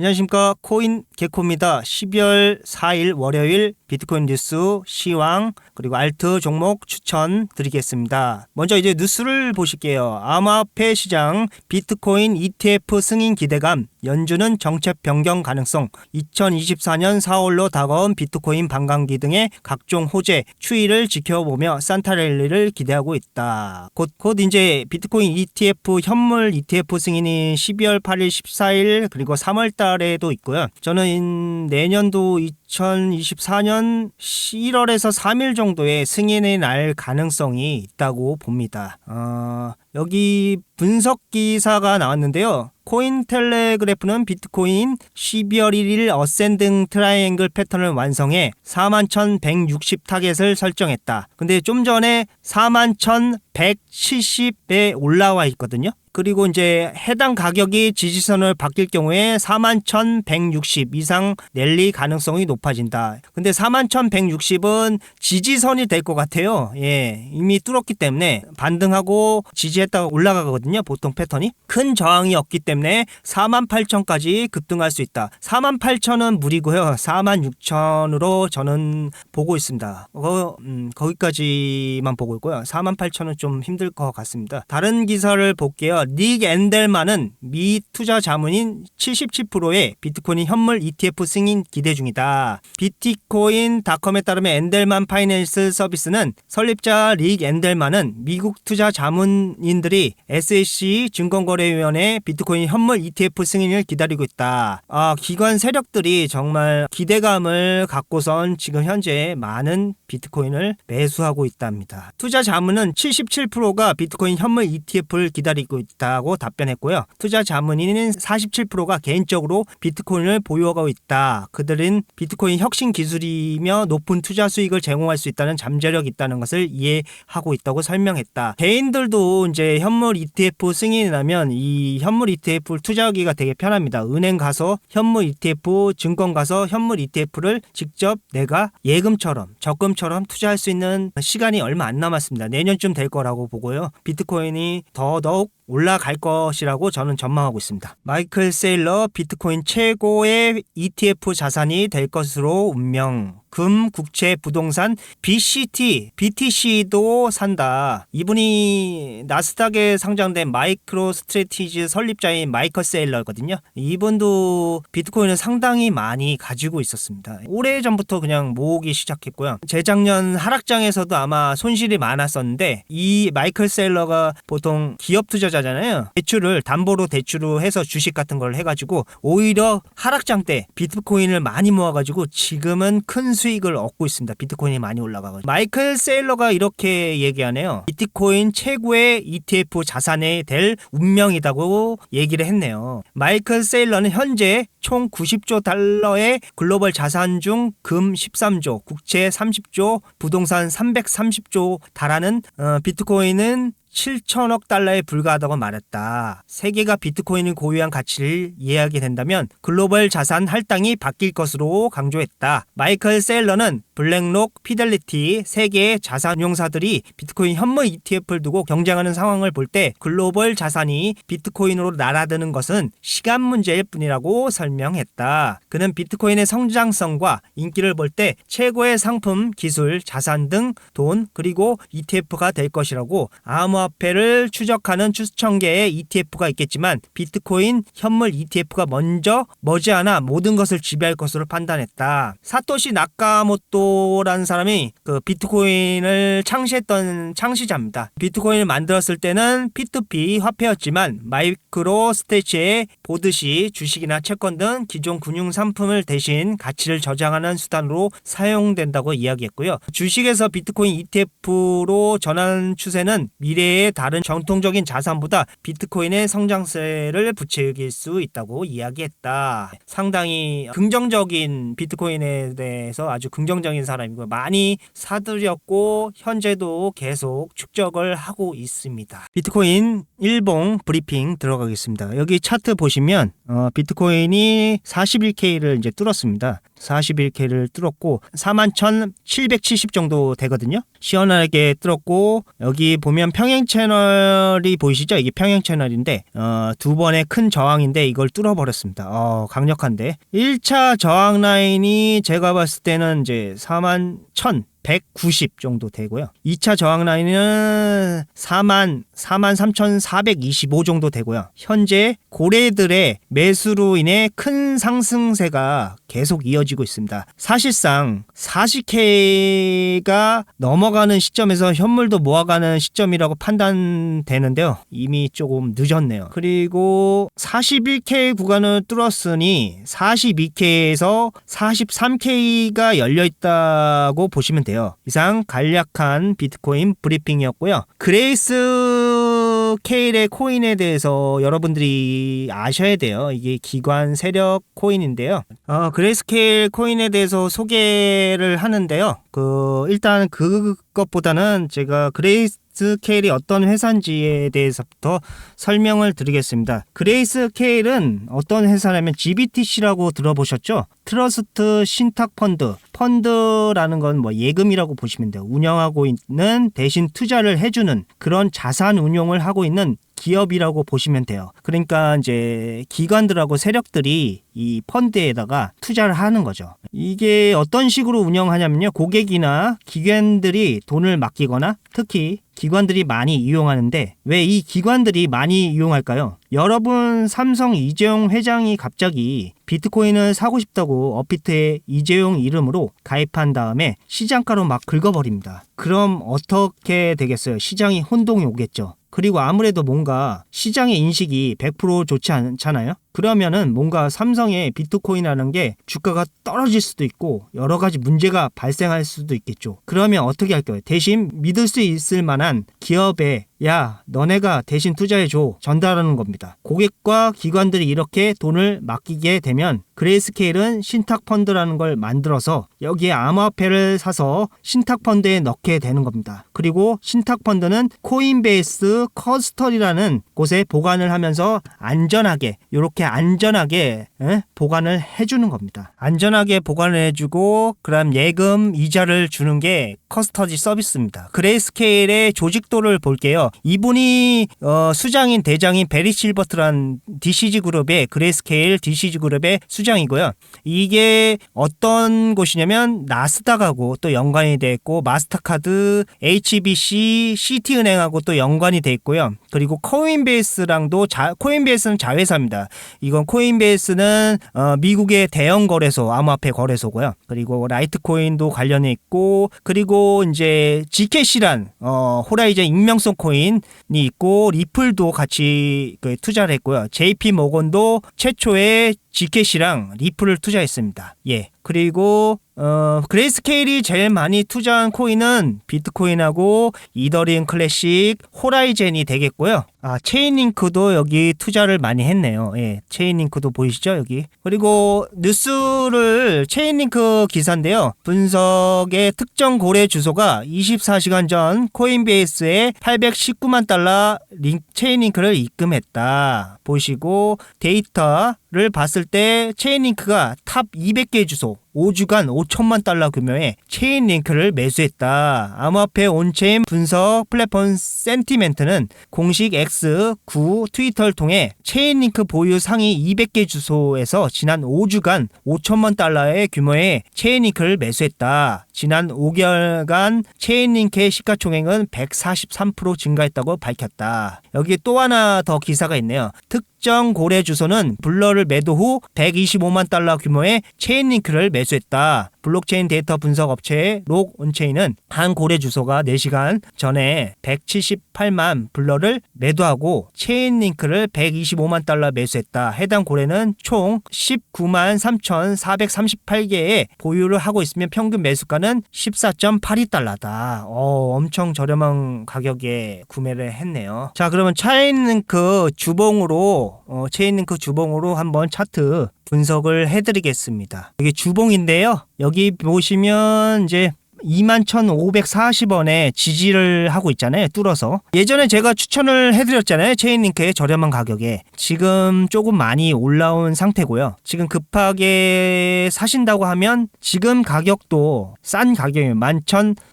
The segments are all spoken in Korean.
안녕하십니까 코인 개코입니다. 12월 4일 월요일 비트코인 뉴스 시황 그리고 알트 종목 추천 드리겠습니다. 먼저 이제 뉴스를 보실게요. 암호화폐 시장 비트코인 ETF 승인 기대감 연준은 정책 변경 가능성 2024년 4월로 다가온 비트코인 반감기 등의 각종 호재 추이를 지켜보며 산타랠리를 기대하고 있다. 곧, 곧 이제 비트코인 ETF 현물 ETF 승인이 12월 8일 14일 그리고 3월 달에도 있고요. 저는 내년도 2024년 1월에서 3일 정도의 승인이 날 가능성이 있다고 봅니다. 어, 여기 분석 기사가 나왔는데요. 코인 텔레그래프는 비트코인 12월 1일 어센딩 트라이앵글 패턴을 완성해 41,160 타겟을 설정했다. 근데 좀 전에 41,170에 올라와 있거든요. 그리고 이제 해당 가격이 지지선을 바뀔 경우에 41,160 이상 랠리 가능성이 높아진다. 근데 41,160은 지지선이 될 것 같아요. 예. 이미 뚫었기 때문에 반등하고 지지했다가 올라가거든요. 보통 패턴이. 큰 저항이 없기 때문에 48,000까지 급등할 수 있다. 48,000은 무리고요. 46,000으로 저는 보고 있습니다. 어, 음, 거기까지만 보고 있고요. 48,000은 좀 힘들 것 같습니다. 다른 기사를 볼게요. 닉 앤델만은 미 투자 자문인 77%의 비트코인 현물 ETF 승인 기대 중이다. 비트코인닷컴에 따르면 앤델만 파이낸스 서비스는 설립자 릭 앤델만은 미국 투자 자문인들이 SEC 증권거래위원회 비트코인 현물 ETF 승인을 기다리고 있다. 아, 기관 세력들이 정말 기대감을 갖고선 지금 현재 많은 비트코인을 매수하고 있답니다. 투자 자문은 77%가 비트코인 현물 ETF를 기다리고 있다 고 답변했고요. 투자 자문인은 47%가 개인적으로 비트코인을 보유하고 있다. 그들은 비트코인 혁신 기술이며 높은 투자 수익을 제공할 수 있다는 잠재력이 있다는 것을 이해하고 있다고 설명했다. 개인들도 이제 현물 ETF 승인이 나면 이 현물 ETF를 투자하기가 되게 편합니다. 은행 가서 현물 ETF, 증권 가서 현물 ETF를 직접 내가 예금처럼 적금처럼 투자할 수 있는 시간이 얼마 안 남았습니다. 내년쯤 될 거라고 보고요. 비트코인이 더더욱 올라갈 것이라고 저는 전망하고 있습니다. 마이클 세일러 비트코인 최고의 ETF 자산이 될 것으로 운명. 금, 국채, 부동산, BCT, BTC도 산다. 이분이 나스닥에 상장된 마이크로 스트레티지 설립자인 마이클 세일러거든요. 이분도 비트코인을 상당히 많이 가지고 있었습니다. 오래 전부터 그냥 모으기 시작했고요. 재작년 하락장에서도 아마 손실이 많았었는데 이 마이클 세일러가 보통 기업 투자자잖아요. 대출을 담보로 대출을 해서 주식 같은 걸 해가지고 오히려 하락장 때 비트코인을 많이 모아가지고 지금은 큰 수익을 얻고 있습니다. 비트코인이 많이 올라가가지고 마이클 세일러가 이렇게 얘기하네요. 비트코인 최고의 ETF 자산이 될 운명이다고 얘기를 했네요. 마이클 세일러는 현재 총 90조 달러의 글로벌 자산 중 금 13조, 국채 30조, 부동산 330조 달하는 어, 비트코인은 7천억 달러에 불과하다고 말했다. 세계가 비트코인을 고유한 가치를 이해하게 된다면 글로벌 자산 할당이 바뀔 것으로 강조했다. 마이클 셀러는 블랙록, 피델리티 세 개의 자산 용사들이 비트코인 현물 ETF를 두고 경쟁하는 상황을 볼 때 글로벌 자산이 비트코인으로 날아드는 것은 시간 문제일 뿐이라고 설명했다. 그는 비트코인의 성장성과 인기를 볼 때 최고의 상품, 기술, 자산 등 돈 그리고 ETF가 될 것이라고 암호화폐를 추적하는 추천 개의 ETF가 있겠지만 비트코인 현물 ETF가 먼저 머지않아 모든 것을 지배할 것으로 판단했다. 사토시 나카모토 라는 사람이 그 비트코인을 창시했던 창시자입니다. 비트코인을 만들었을 때는 P2P 화폐였지만 마이크로 스테이치에 보듯이 주식이나 채권 등 기존 금융 상품을 대신 가치를 저장하는 수단으로 사용된다고 이야기했고요. 주식에서 비트코인 ETF로 전환 추세는 미래의 다른 정통적인 자산보다 비트코인의 성장세를 부추길 수 있다고 이야기했다. 상당히 긍정적인 비트코인에 대해서 아주 긍정적인 사람이고 많이 사들였고 현재도 계속 축적을 하고 있습니다. 비트코인 일봉 브리핑 들어가겠습니다. 여기 차트 보시면 어, 비트코인이 41K를 이제 뚫었습니다. 41K를 뚫었고 41,770 정도 되거든요. 시원하게 뚫었고 여기 보면 평행 채널이 보이시죠? 이게 평행 채널인데 어, 두 번의 큰 저항인데 이걸 뚫어버렸습니다. 어, 강력한데 1차 저항 라인이 제가 봤을 때는 이제 41,000 190 정도 되고요. 2차 저항 라인은 4만 4만 3,425 정도 되고요. 현재 고래들의 매수로 인해 큰 상승세가 계속 이어지고 있습니다. 사실상 40K가 넘어가는 시점에서 현물도 모아가는 시점이라고 판단되는데요. 이미 조금 늦었네요. 그리고 41K 구간을 뚫었으니 42K에서 43K가 열려 있다고 보시면 돼요. 이상 간략한 비트코인 브리핑이었고요. 그레이스 케일의 코인에 대해서 여러분들이 아셔야 돼요. 이게 기관 세력 코인인데요. 어, 그레이스 케일 코인에 대해서 소개를 하는데요. 그 일단 그 것보다는 제가 그레이스 스케일이 어떤 회사인지에 대해서부터 설명을 드리겠습니다. 그레이스 케일은 어떤 회사냐면 GBTC라고 들어보셨죠? 트러스트 신탁 펀드. 펀드라는 건 뭐 예금이라고 보시면 돼요. 운영하고 있는 대신 투자를 해주는 그런 자산 운용을 하고 있는 기업이라고 보시면 돼요. 그러니까 이제 기관들하고 세력들이 이 펀드에다가 투자를 하는 거죠. 이게 어떤 식으로 운영하냐면요. 고객이나 기관들이 돈을 맡기거나 특히 기관들이 많이 이용하는데 왜 이 기관들이 많이 이용할까요? 여러분 삼성 이재용 회장이 갑자기 비트코인을 사고 싶다고 업비트에 이재용 이름으로 가입한 다음에 시장가로 막 긁어버립니다. 그럼 어떻게 되겠어요? 시장이 혼동이 오겠죠. 그리고 아무래도 뭔가 시장의 인식이 100% 좋지 않잖아요? 그러면은 뭔가 삼성의 비트코인이라는 게 주가가 떨어질 수도 있고 여러 가지 문제가 발생할 수도 있겠죠. 그러면 어떻게 할까요? 대신 믿을 수 있을 만한 기업에 야, 너네가 대신 투자해줘. 전달하는 겁니다. 고객과 기관들이 이렇게 돈을 맡기게 되면 그레이스케일은 신탁펀드라는 걸 만들어서 여기에 암호화폐를 사서 신탁펀드에 넣게 되는 겁니다. 그리고 신탁펀드는 코인베이스 커스터리라는 곳에 보관을 하면서 안전하게 이렇게 안전하게 에? 보관을 해주는 겁니다. 안전하게 보관을 해주고 그럼 예금 이자를 주는 게 커스터디 서비스입니다. 그레이스케일의 조직도를 볼게요. 이분이 어, 수장인 대장인 베리 실버트란 DCG 그룹의 그레이스케일 DCG 그룹의 수장이고요. 이게 어떤 곳이냐면 나스닥하고 또 연관이 돼 있고 마스터카드, HBC, CT은행하고 또 연관이 돼 있고요. 그리고 코인베이스랑도 자, 코인베이스는 자회사입니다. 이건 코인베이스는 어, 미국의 대형 거래소, 암호화폐 거래소고요. 그리고 라이트코인도 관련해 있고 그리고 이제 GKC란 어, 호라이즌 익명성 코인이 있고 리플도 같이 그 투자를 했고요. JP 모건도 최초의 GKC랑 리플을 투자했습니다. 예. 그리고 어, 그레이스케일이 제일 많이 투자한 코인은 비트코인하고 이더리움 클래식, 호라이젠이 되겠고요. 아, 체인링크도 여기 투자를 많이 했네요. 예, 체인링크도 보이시죠? 여기. 그리고 뉴스를 체인링크 기사인데요. 분석의 특정 고래 주소가 24시간 전 코인베이스에 819만 달러 링, 체인링크를 입금했다. 보시고 데이터 를 봤을 때 체인링크가 탑 200개 주소 5주간 5천만 달러 규모의 체인링크를 매수했다. 암호화폐 온체인 분석 플랫폼 센티멘트는 공식 X 9 트위터를 통해 체인링크 보유 상위 200개 주소에서 지난 5주간 5천만 달러의 규모의 체인링크를 매수했다. 지난 5개월간 체인링크의 시가총액은 143% 증가했다고 밝혔다. 여기 또 하나 더 기사가 있네요. 특정 고래 주소는 블러를 매도 후 125만 달러 규모의 체인링크를 매수했다. 블록체인 데이터 분석 업체 록 온체인은 한 고래 주소가 4시간 전에 178만 블러를 매도하고 체인 링크를 125만 달러 매수했다. 해당 고래는 총 19만 3,438개의 보유를 하고 있으면 평균 매수가는 14.82달러다. 어, 엄청 저렴한 가격에 구매를 했네요. 자, 그러면 차인링크 주봉으로 어, 체인링크 주봉으로 한번 차트 분석을 해드리겠습니다. 이게 주봉인데요. 여기 보시면 이제 21,540원에 지지를 하고 있잖아요. 뚫어서. 예전에 제가 추천을 해드렸잖아요. 체인링크의 저렴한 가격에. 지금 조금 많이 올라온 상태고요. 지금 급하게 사신다고 하면 지금 가격도 싼 가격이에요.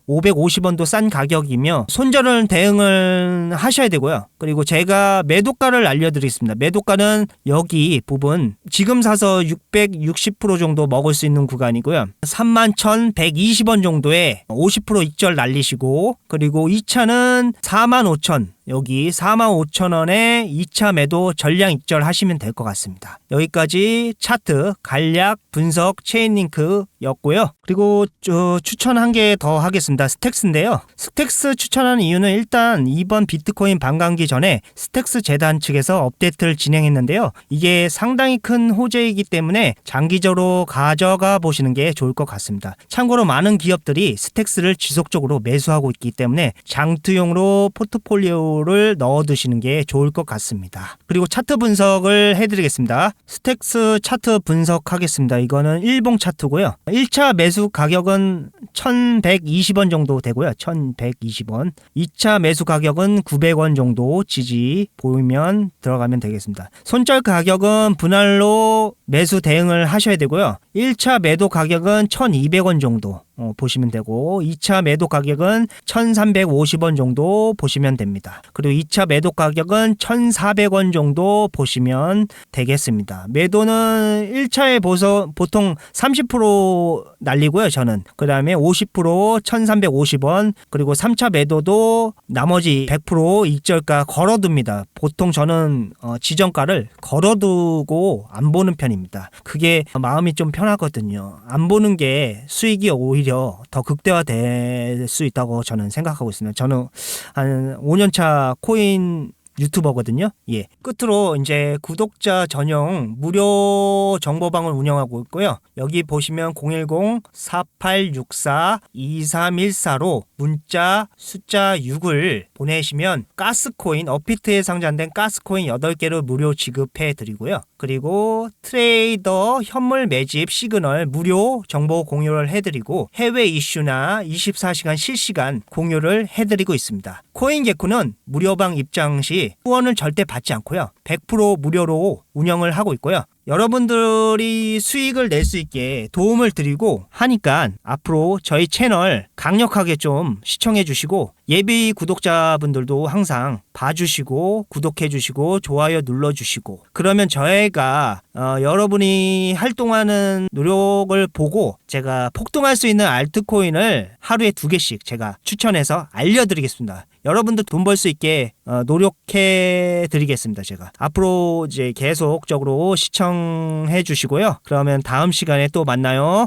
11,550원도 싼 가격이며 손절은 대응을 하셔야 되고요. 그리고 제가 매도가를 알려드리겠습니다. 매도가는 여기 부분 지금 사서 660% 정도 먹을 수 있는 구간이고요. 31,120원 정도에 50% 익절 날리시고 그리고 2차는 45,000 여기 45,000원에 2차 매도 전량 익절 하시면 될 것 같습니다. 여기까지 차트, 간략, 분석, 체인링크였고요. 그리고 저 추천 한 개 더 하겠습니다. 스택스인데요. 스택스 추천하는 이유는 일단 이번 비트코인 반감기 전에 스택스 재단 측에서 업데이트를 진행했는데요. 이게 상당히 큰 호재이기 때문에 장기적으로 가져가 보시는 게 좋을 것 같습니다. 참고로 많은 기업들이 스택스를 지속적으로 매수하고 있기 때문에 장투용으로 포트폴리오 를 넣어 두시는 게 좋을 것 같습니다. 그리고 차트 분석을 해드리겠습니다. 스택스 차트 분석하겠습니다. 이거는 일봉 차트고요. 1차 매수 가격은 1120원 정도 되고요. 1120원. 2차 매수 가격은 900원 정도 지지 보이면 들어가면 되겠습니다. 손절 가격은 분할로 매수 대응을 하셔야 되고요. 1차 매도 가격은 1200원 정도 어, 보시면 되고 2차 매도 가격은 1350원 정도 보시면 됩니다. 그리고 2차 매도 가격은 1400원 정도 보시면 되겠습니다. 매도는 1차에 보서 보통 30% 날리고요. 저는 그 다음에 50% 1350원 그리고 3차 매도도 나머지 100% 익절가 걸어둡니다. 보통 저는 어, 지정가를 걸어두고 안 보는 편입니다. 그게 마음이 좀 편하거든요. 안 보는 게 수익이 오히려 더 극대화될 수 있다고 저는 생각하고 있습니다. 저는 한 5년차 코인 유튜버거든요. 예. 끝으로 이제 구독자 전용 무료 정보방을 운영하고 있고요. 여기 보시면 010-4864-2314로 문자 숫자 6을 보내시면 가스코인 어피트에 상장된 가스코인 8개를 무료 지급해 드리고요. 그리고 트레이더 현물 매집 시그널 무료 정보 공유를 해드리고 해외 이슈나 24시간 실시간 공유를 해드리고 있습니다. 코인 개쿠는 무료방 입장 시 후원을 절대 받지 않고요. 100% 무료로 운영을 하고 있고요. 여러분들이 수익을 낼 수 있게 도움을 드리고 하니까 앞으로 저희 채널 강력하게 좀 시청해 주시고 예비 구독자분들도 항상 봐주시고 구독해 주시고 좋아요 눌러 주시고 그러면 저희가 어, 여러분이 활동하는 노력을 보고 제가 폭등할 수 있는 알트코인을 하루에 두 개씩 제가 추천해서 알려드리겠습니다. 여러분도 돈 벌 수 있게 어, 노력해 드리겠습니다. 제가 앞으로 이제 계속적으로 시청해 주시고요. 그러면 다음 시간에 또 만나요.